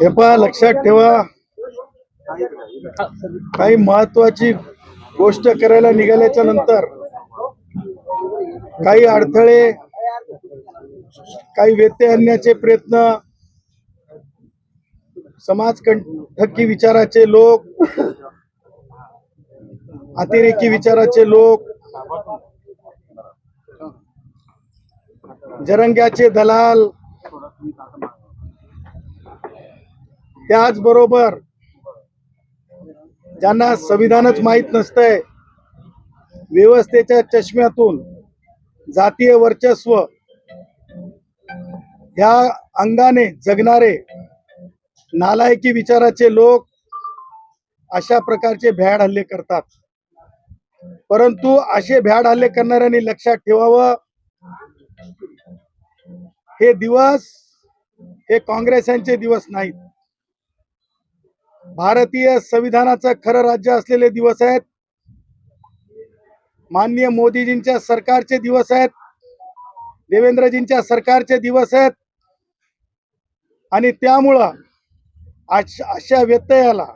हे पहा लक्षात ठेवा. काही महत्वाची गोष्ट करायला निघाल्याच्या नंतर काही अडथळे काही व्यत्यय आणण्याचे प्रयत्न समाज कंठकी विचाराचे लोक अतिरेकी विचाराचे लोक जरंग्याचे दलाल त्याचबरोबर ज्यांना संविधानच माहीत नसतंय व्यवस्थेच्या चष्म्यातून जातीय वर्चस्व ह्या अंगाने जगणारे नालायकी विचाराचे लोक अशा प्रकारचे भ्याड हल्ले करतात. परंतु असे भ्याड हल्ले करणाऱ्यांनी लक्षात ठेवावं हे दिवस हे काँग्रेस यांचे दिवस नाहीत. भारतीय संविधानाचं खरं राज्य असलेले दिवस आहेत. माननीय मोदीजींच्या सरकारचे दिवस आहेत. देवेंद्रजींच्या सरकारचे दिवस आहेत. आणि त्यामुळं अशा व्यत्ययाला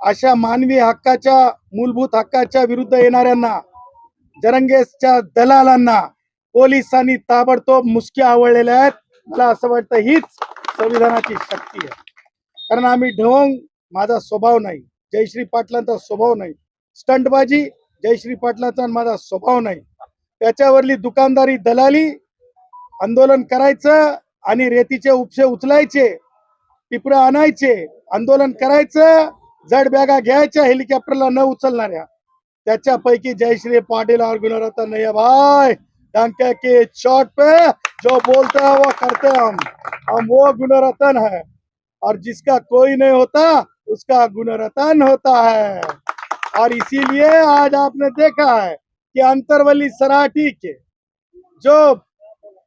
अशा मानवी हक्काच्या मूलभूत हक्काच्या विरुद्ध येणाऱ्यांना जरंगेसच्या दलालांना पोलिसांनी ताबडतोब मुसक्या आवडलेल्या आहेत. मला असं वाटतं हीच संविधानाची शक्ती आहे. कारण आम्ही ढवंग माझा स्वभाव नाही. जयश्री पाटलांचा स्वभाव नाही. स्टंटबाजी जयश्री पाटलांचा माझा स्वभाव नाही. त्याच्यावरली दुकानदारी दलाली आंदोलन करायचं आणि रेतीचे उपशे उचलायचे टिपरं आणायचे आंदोलन करायचं जड बॅगा घ्यायच्या हेलिकॉप्टरला न उचलणाऱ्या. त्याच्यापैकी जयश्री पाटील और गुणरत्न नाही है भाई. डंके के चोट पे जो बोलते हैं वो करते हैं हम. हम वो गुणरत्न है. और जिसका कोई नहीं होता उसका गुणरतन होता है। और इसीलिए आज आपने देखा है कि अंतरवली सराठी के जो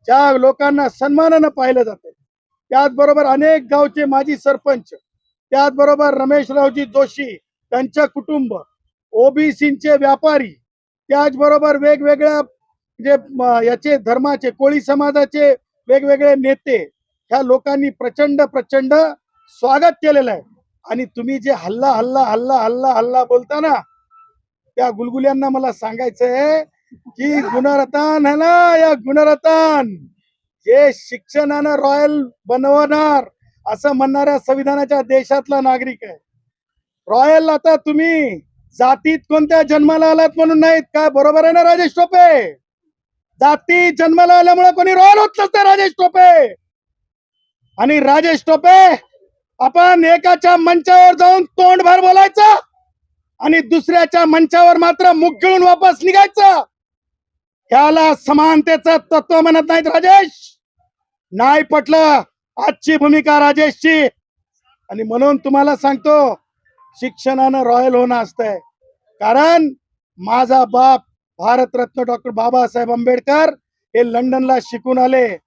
ज्या लोकांना सन्मानानं पाहिलं जाते त्याचबरोबर अनेक गावचे माजी सरपंच त्याचबरोबर रमेशरावजी जोशी त्यांच्या कुटुंब ओबीसीचे व्यापारी त्याचबरोबर वेगवेगळ्या जे याचे धर्माचे कोळी समाजाचे वेगवेगळे नेते ह्या लोकांनी प्रचंड प्रचंड स्वागत केलेलं आहे. आणि तुम्ही जे हल्ला हल्ला हल्ला हल्ला हल्ला बोलता ना त्या गुलगुल्यांना मला सांगायचंय की गुणरतान है ना या गुणरतान. जे शिक्षणानं रॉयल बनवणार असं म्हणणाऱ्या संविधानाच्या देशातला नागरिक आहे. रॉयल आता तुम्ही जातीत कोणत्या जन्माला आलात म्हणून नाहीत काय बरोबर आहे ना राजेश टोपे? जाती जन्माला आल्यामुळे कोणी रॉयल होत नसतं राजेश टोपे. आणि राजेश टोपे आपण एकाच्या मंचावर जाऊन तोंडभर बोलायचं आणि दुसऱ्याच्या मंचावर मात्र मुख घेऊन वापस निघायचं. ह्याला समानतेचं तत्व म्हणत नाहीत राजेश. नाही पटलं आजची भूमिका राजेशची. आणि म्हणून तुम्हाला सांगतो शिक्षणानं रॉयल होणं असतंय. कारण माझा बाप भारतरत्न डॉक्टर बाबासाहेब आंबेडकर हे लंडनला शिकून आले.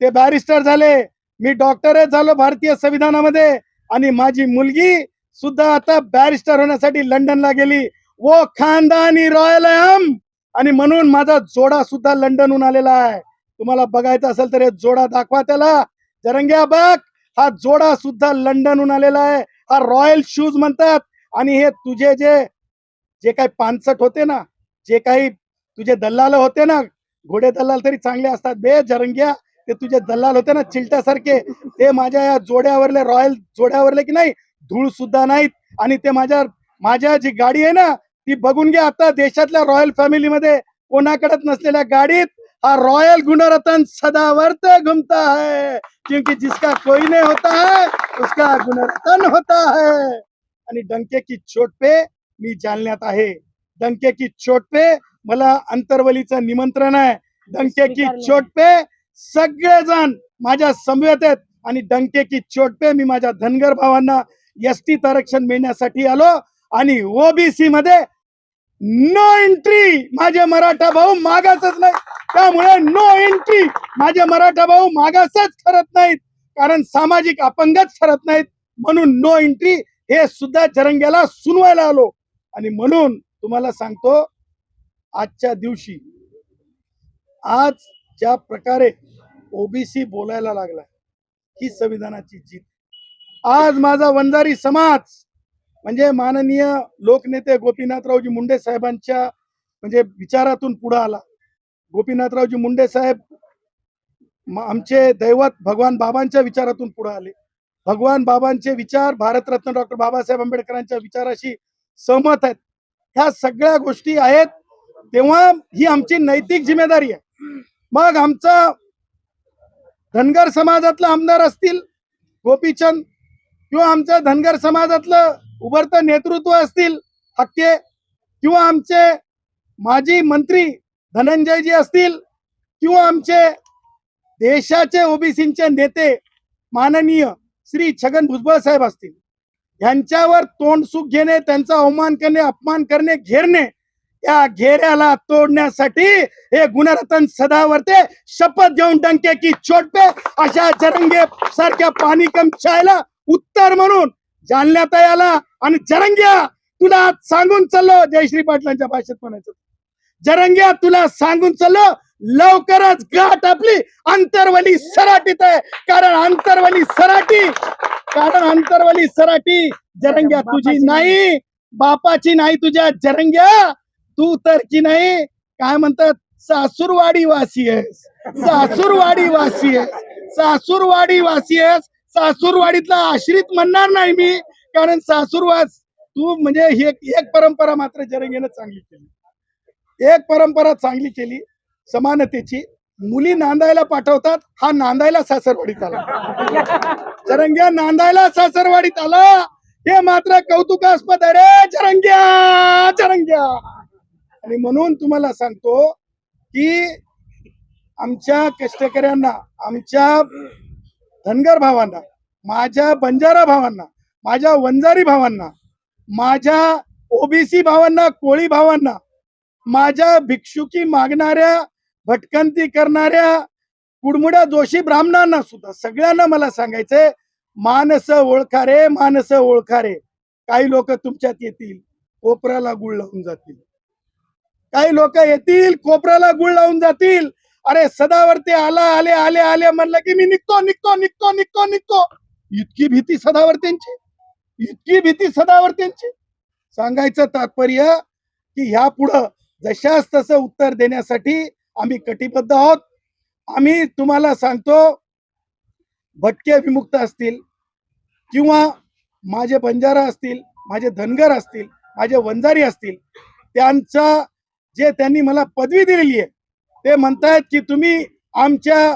ते बॅरिस्टर झाले. मी डॉक्टरच झालो भारतीय संविधानामध्ये आणि माझी मुलगी सुद्धा आता बॅरिस्टर होण्यासाठी लंडनला गेली. वो खानदानी रॉयल एम. हम आणि म्हणून माझा जोडा सुद्धा लंडनहून आलेला आहे. तुम्हाला बघायचं असेल तर हे जोडा दाखवा त्याला. जरंग्या बघ हा जोडा सुद्धा लंडनहून आलेला आहे. हा रॉयल शूज म्हणतात. आणि हे तुझे जे जे काही पानसट होते ना जे काही तुझे दल्लाल होते ना घोडे दल्लाल तरी चांगले असतात बे जरंग्या. ते तुझे दल्लाल होते ना चिलट्यासारखे ते माझ्या या जोड्यावरले रॉयल जोड्यावरले की नाही धूळ सुद्धा नाहीत. आणि ते माझ्या माझ्या जी गाडी आहे ना ती बघून घ्या आता देशातल्या रॉयल फॅमिलीमध्ये कोणाकडेच नसलेल्या गाडीत हा रॉयल गुणरत्न सदावर्त घूमता है. क्योंकि जिसका कोई नहीं होता है उसका गुणरत्न होता है. आणि डंके की चोट पे मी जालन्यात आहे. डंके की चोट पे मला अंतरवलीचं निमंत्रण आहे. डंके की चोट पे सगळेजण माझ्या समवेत आहेत आणि डंके की चोटपे मी माझ्या धनगर भावांना एस टीत आरक्षण मिळण्यासाठी आलो आणि ओबीसी मध्ये नो एंट्री माझे मराठा भाऊ मागासच नाही त्यामुळे नो एंट्री माझे मराठा भाऊ मागासच ठरत नाहीत. कारण सामाजिक अपंगच ठरत नाहीत. म्हणून नो एंट्री हे सुद्धा जरंग्याला सुनवायला आलो. आणि म्हणून तुम्हाला सांगतो आजच्या दिवशी आज ज्या प्रकारे ओबीसी बोलायला लागला ही संविधानाची जीत. आज माझा वंजारी समाज म्हणजे माननीय लोकनेते गोपीनाथरावजी मुंडे साहेबांच्या म्हणजे विचारातून पुढे आला. गोपीनाथरावजी मुंडे साहेब आमचे दैवत भगवान बाबांच्या विचारातून पुढे आले. भगवान बाबांचे विचार भारतरत्न डॉक्टर बाबासाहेब आंबेडकरांच्या विचाराशी सहमत आहेत. ह्या सगळ्या गोष्टी आहेत तेव्हा ही आमची नैतिक जिम्मेदारी आहे. मग आमचा धनगर समाजातला आमदार असतील गोपीचंद किंवा आमचं धनगर समाजातलं उभरतं नेतृत्व असतील हक्के किंवा आमचे माजी मंत्री धनंजयजी असतील किंवा आमचे देशाचे ओबीसीचे नेते माननीय श्री छगन भुजबळ साहेब असतील. यांच्यावर तोंडसुख घेणे त्यांचा अवमान करणे अपमान करणे घेरणे या घेऱ्याला तोडण्यासाठी हे गुणरत्न सदावर्ते शपथ घेऊन डंके की चोट पे अशा जरंगे सारख्या पाणी कम चायला उत्तर म्हणून जालन्यात आला आणि जरंग्या तुला आज सांगून चाललो. जयश्री पाटलांच्या भाषेत म्हणायचं. जरंग्या तुला सांगून चाललो. लवकरच गाठ आपली. अंतरवली सराटीत आहे. कारण अंतरवली सराटी कारण अंतरवली सराटी जरंग्या तुझी नाही. बापाची नाही तुझ्या जरंग्या. तू तर की नाही काय म्हणतात सासूरवाडी वासी आहेस. सासूरवाडी वासी आहेस. सासूरवाडी वासी आहेस. सासूरवाडीतला आश्रित म्हणणार नाही मी कारण सासूरवास तू म्हणजे ही एक एक परंपरा मात्र जरंगेनं चांगली केली. एक परंपरा चांगली केली समानतेची. मुली नांदायला पाठवतात हा नांदायला सासरवाडीत आला. जरंग्या नांदायला सासरवाडीत आला. हे मात्र कौतुकास्पद आहे रे चरंग्या आणि म्हणून तुम्हाला सांगतो की आमच्या कष्टकऱ्यांना आमच्या धनगर भावांना माझ्या बंजारा भावांना माझ्या वंजारी भावांना माझ्या ओबीसी भावांना कोळी भावांना माझ्या भिक्षुकी मागणाऱ्या भटकंती करणाऱ्या कुडमुड्या जोशी ब्राह्मणांना सुद्धा सगळ्यांना मला सांगायचंय मानस ओळखा रे मानस ओळखा रे. काही लोक तुमच्यात येतील कोपऱ्याला गुळ लावून जातील. काही लोक येतील कोपऱ्याला गुळ लावून जातील. अरे सदावरती आला आले आले आले म्हणलं की मी निघतो निघतो निघतो निघतो निघतो. इतकी भीती सदावर्त्यांची इतकी भीती सदावर्त्यांची सांगायचं तात्पर्य की ह्या पुढं जशास तसं उत्तर देण्यासाठी आम्ही कटिबद्ध आहोत. आम्ही तुम्हाला सांगतो भटके विमुक्त असतील किंवा माझे बंजारा असतील माझे धनगर असतील माझे वंजारी असतील त्यांचा जे त्यांनी मला पदवी दिलेली आहे ते म्हणतायत की तुम्ही आमच्या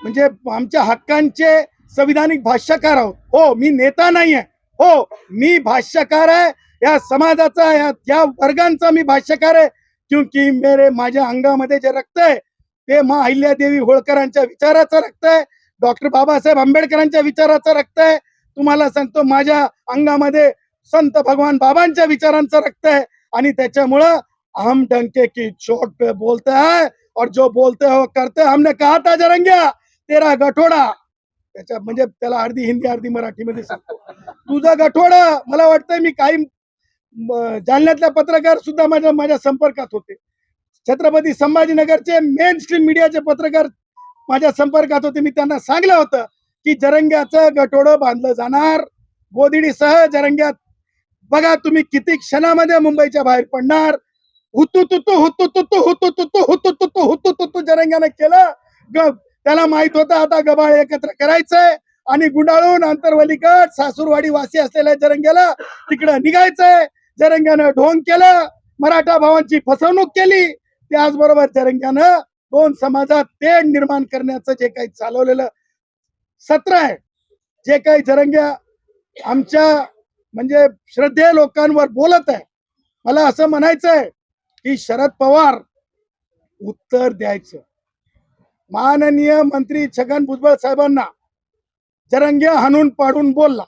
म्हणजे आमच्या हक्कांचे संविधानिक भाष्यकार आहोत. हो मी नेता नाही आहे हो मी भाष्यकार आहे. या समाजाचा या या वर्गांचा मी भाष्यकार आहे. क्योंकि मेरे माझ्या अंगामध्ये जे रक्त आहे ते मा अहिल्यादेवी होळकरांच्या विचाराचं रक्त आहे. डॉक्टर बाबासाहेब आंबेडकरांच्या विचाराचं रक्त आहे. तुम्हाला सांगतो माझ्या अंगामध्ये संत भगवान बाबांच्या विचारांचं रक्त आहे. आणि त्याच्यामुळं हम डंके की चोट पे बोलते हैं और जो बोलते हो करते हमने कहा था जरंग्या तेरा गठोडा। त्याच्या म्हणजे त्याला अर्धी हिंदी अर्धी मराठीमध्ये सांगतो हो। तुझा गठोडा मला वाटतंय मी काही जालन्यातल्या पत्रकार सुद्धा माझ्या माझ्या संपर्कात होते. छत्रपती संभाजीनगरचे मेन स्ट्रीम मीडियाचे पत्रकार माझ्या संपर्कात होते. मी त्यांना सांगलं होतं की जरंग्याचं गठोडं बांधलं जाणार. गोदिडीसह जरंग्यात बघा तुम्ही किती क्षणामध्ये मुंबईच्या बाहेर पडणार. हुतू तुतू हुतू तुतू हुतू तुतू हुतू तुतू हुतू तुतू जरंग्यानं केलं. ग त्याला माहीत होतं आता गबाळ एकत्र करायचंय आणि गुंडाळून आंतरवलीकड सासूरवाडी वासी असलेल्या जरंग्याला तिकडं निघायचंय. जरंग्यानं ढोंग केलं मराठा भावांची फसवणूक केली. त्याचबरोबर जरंग्यानं दोन समाजात तेढ निर्माण करण्याचं जे काही चालवलेलं सत्र आहे जे काही जरंग्या आमच्या म्हणजे श्रद्धेय लोकांवर बोलत आहे. मला असं म्हणायचं आहे की शरद पवार उत्तर द्यायचं. माननीय मंत्री छगन भुजबळ साहेबांना जरंग्या हाणून पाडून बोलला.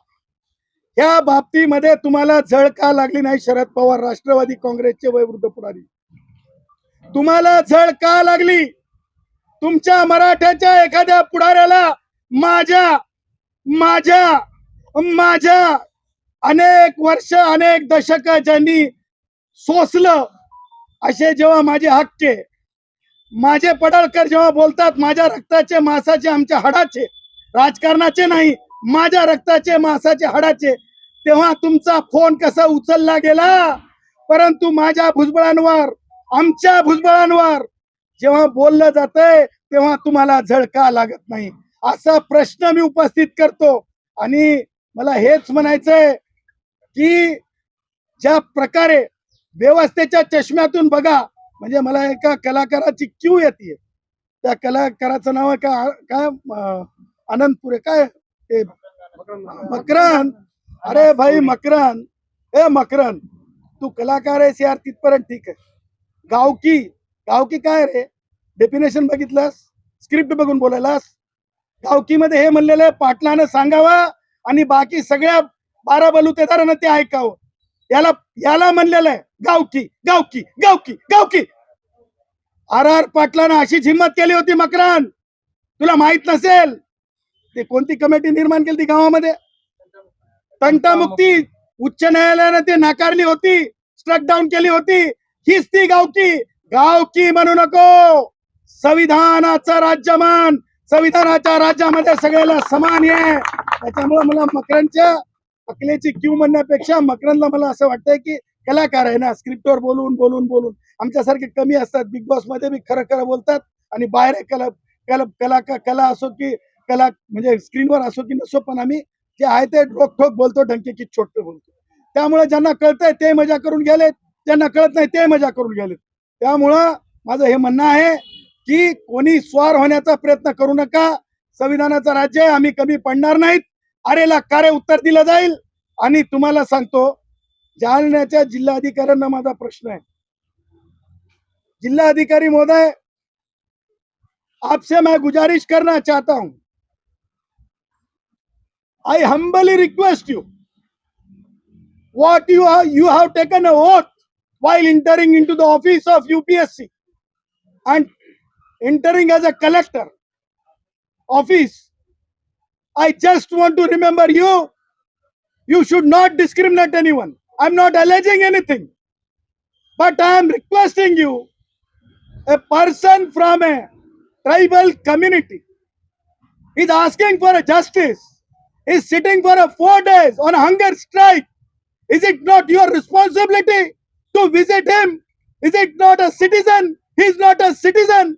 या बाबतीमध्ये तुम्हाला झळ का लागली नाही शरद पवार राष्ट्रवादी काँग्रेसचे वयवृद्ध पुढारी? तुम्हाला झळ का लागली? तुमच्या मराठ्याच्या एखाद्या पुढाऱ्याला माझ्या माझ्या माझ्या अनेक वर्ष अनेक दशक ज्यांनी सोसलं असे जेव्हा माझे हक्के माझे पडळकर जेव्हा बोलतात माझ्या रक्ताचे मासाचे आमच्या हाडाचे राजकारणाचे नाही माझ्या रक्ताचे मासाचे हाडाचे तेव्हा तुमचा फोन कसा उचलला गेला? परंतु माझ्या भुजबळांवर आमच्या भुजबळांवर जेव्हा बोललं जातंय तेव्हा तुम्हाला झळका लागत नाही. असा प्रश्न मी उपस्थित करतो. आणि मला हेच म्हणायचंय की ज्या प्रकारे व्यवस्थेच्या चष्म्यातून बघा. म्हणजे मला एका कलाकाराची क्यू येते त्या कलाकाराचं नाव आहे का काय अं, आनंदपुरे काय ते? मकरन अरे भाई मकरन ए मकरन तू कलाकार आहेस यार तिथपर्यंत ठीक आहे. गावकी गावकी काय रे? डेफिनेशन बघितलंस? स्क्रिप्ट बघून बोलायलास? गावकीमध्ये हे म्हणलेलं आहे पाटलानं सांगावं आणि बाकी सगळ्या बारा बलुतेदारांना ते ऐकावं. याला याला म्हणलेलं आहे गावकी गावकी गावकी गावकी आर आर पाटलानं अशीच हिंमत केली होती मकरान. तुला माहीत नसेल ते कोणती कमिटी निर्माण केली ती गावामध्ये? तंटामुक्ती उच्च न्यायालयानं ते नाकारली होती स्ट्रक डाऊन केली होती. हीच ती गावकी गावकी म्हणू नको. संविधानाचा राज्यमान संविधानाच्या राज्यामध्ये सगळ्याला समान आहे. त्याच्यामुळे मला मकरांच्या अकलेची क्यू म्हणण्यापेक्षा मकरंदला मला असं वाटतंय की कलाकार आहे ना स्क्रिप्टवर बोलून बोलून बोलून. आमच्यासारखे कमी असतात बिग बॉसमध्ये बी खरं खरं बोलतात आणि बाहेर कला कला कला कला असो की कला म्हणजे स्क्रीनवर असो की नसो पण आम्ही जे आहे ते रोखोक बोलतो डंके की छोट बोलतो. त्यामुळे ज्यांना कळतंय ते मजा करून गेलेत ज्यांना कळत नाही ते मजा करून गेलेत. त्यामुळं माझं हे म्हणणं आहे की कोणी स्वार होण्याचा प्रयत्न करू नका. संविधानाचं राज्य आहे आम्ही कमी पडणार नाहीत. अरे ला कार्य उत्तर दिलं जाईल. आणि तुम्हाला सांगतो जालन्याच्या जिल्हा अधिकाऱ्यांना माझा प्रश्न आहे. जिल्हा अधिकारी मोदय आपसे मैं गुजारिश करना चाहता हूं. I humbly request you what you you have taken at while entering into the office of UPSC and entering as a collector office I just want to remember you. You should not discriminate anyone. I'm not alleging anything. But I am requesting you, a person from a tribal community is asking for a justice, is sitting for a four days on a hunger strike. Is it not your responsibility to visit him? Is it not a citizen? He is not a citizen.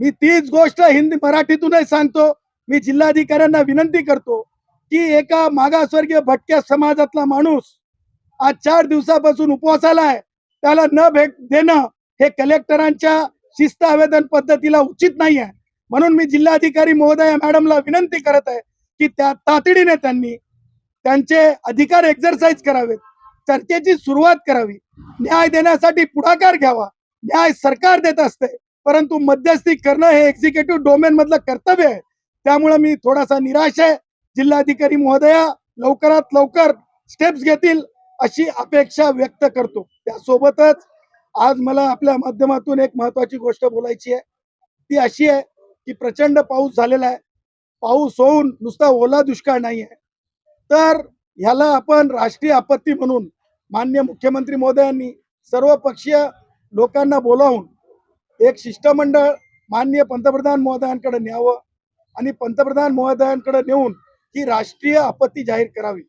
मी तीच गोष्ट हिंदी मराठीतूनही सांगतो मी जिल्हाधिकाऱ्यांना विनंती करतो की एका मागासवर्गीय भटक्या समाजातला माणूस आज चार दिवसापासून उपवासाला आहे त्याला न भेट देणं हे कलेक्टरांच्या शिस्त आवेदन पद्धतीला उचित नाही आहे म्हणून मी जिल्हाधिकारी महोदय मॅडमला विनंती करत आहे की त्या तातडीने त्यांनी त्यांचे अधिकार एक्झरसाइज करावेत. चर्चेची सुरुवात करावी. न्याय देण्यासाठी पुढाकार घ्यावा. न्याय सरकार देत असते. परंतु मध्यस्थी करणं हे एक्झिक्युटिव्ह डोमेन मधलं कर्तव्य आहे. त्यामुळे मी थोडासा निराश आहे. जिल्हाधिकारी महोदया लवकरात लवकर स्टेप्स घेतील अशी अपेक्षा व्यक्त करतो. त्यासोबतच आज मला आपल्या माध्यमातून एक महत्वाची गोष्ट बोलायची आहे. ती अशी आहे की प्रचंड पाऊस झालेला आहे. पाऊस होऊन नुसता ओला दुष्काळ नाही आहे. तर ह्याला आपण राष्ट्रीय आपत्ती म्हणून मान्य मुख्यमंत्री महोदयांनी सर्व पक्षीय लोकांना बोलावून एक शिष्टमंडळ मान्य पंतप्रधान महोदयांकडे न्यावं. आणि पंतप्रधान महोदयांकडे नेऊन ही राष्ट्रीय आपत्ती जाहीर करावी.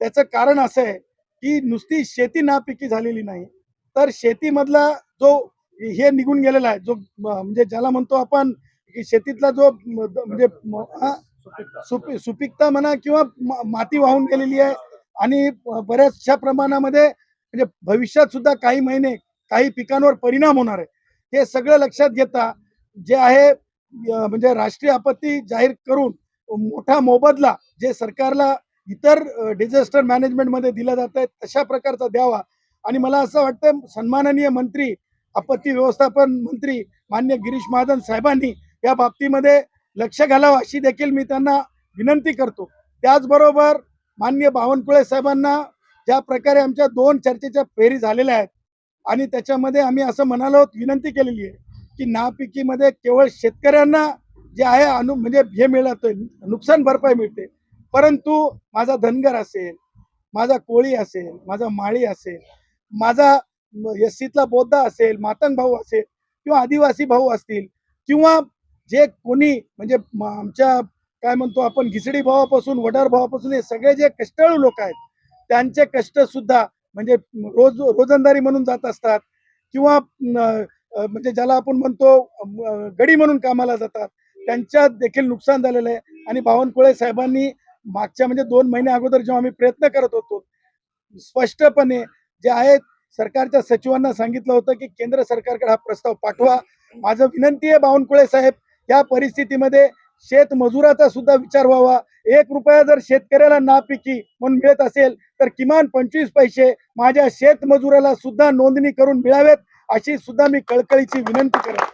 त्याचं कारण असं आहे की नुसती शेती नापिकी झालेली नाही. तर शेतीमधला जो हे निघून गेलेला आहे जो म्हणजे ज्याला म्हणतो आपण की शेतीतला जो म्हणजे सुपी सुपीकता म्हणा किंवा माती वाहून गेलेली आहे आणि बऱ्याचशा प्रमाणामध्ये म्हणजे भविष्यात सुद्धा काही महिने काही पिकांवर परिणाम होणार आहे. हे सगळं लक्षात घेता जे आहे म्हणजे राष्ट्रीय आपत्ती जाहीर करून मोठा मोबदला जे सरकारला इतर डिझास्टर मॅनेजमेंटमध्ये दिला जात आहे तशा प्रकारचा द्यावा. आणि मला असं वाटतं सन्माननीय मंत्री आपत्ती व्यवस्थापन मंत्री मान्य गिरीश महाजन साहेबांनी या बाबतीमध्ये लक्ष घालावं अशी देखील मी त्यांना विनंती करतो. त्याचबरोबर मान्य बावनकुळे साहेबांना ज्या प्रकारे आमच्या दोन चर्चेच्या फेरी झालेल्या आहेत आणि त्याच्यामध्ये आम्ही असं म्हणालो विनंती केलेली आहे. की नापिकीमध्ये केवळ शेतकऱ्यांना जे आहे अनु म्हणजे हे मिळतंय नुकसान भरपाई मिळते. परंतु माझा धनगर असेल माझा कोळी असेल माझा माळी असेल माझा एससीतला बौद्ध असेल मातंग भाऊ असेल किंवा आदिवासी भाऊ असतील किंवा जे कोणी म्हणजे आमच्या काय म्हणतो आपण घिसडी भावापासून वडार भावापासून हे सगळे जे कष्टाळू लोक आहेत त्यांचे कष्ट सुद्धा म्हणजे रोज रोजंदारी म्हणून जात असतात किंवा म्हणजे ज्याला आपण म्हणतो गडी म्हणून कामाला जातात त्यांच्यात देखील नुकसान झालेलं आहे. आणि बावनकुळे साहेबांनी मागच्या म्हणजे दोन महिने अगोदर जेव्हा आम्ही प्रयत्न करत होतो स्पष्टपणे जे आहेत सरकारच्या सचिवांना सांगितलं होतं की केंद्र सरकारकडे हा प्रस्ताव पाठवा. माझं विनंती आहे बावनकुळे साहेब या परिस्थितीमध्ये शेत मजुराचा सुद्धा विचार व्हावा. एक रुपया जर शेतकऱ्याला नापिकी म्हणून मिळत असेल तर किमान पंचवीस पैसे माझ्या शेतमजुराला सुद्धा नोंदणी करून मिळावेत. अशी सुद्धा मी कळकळीची विनंती करेन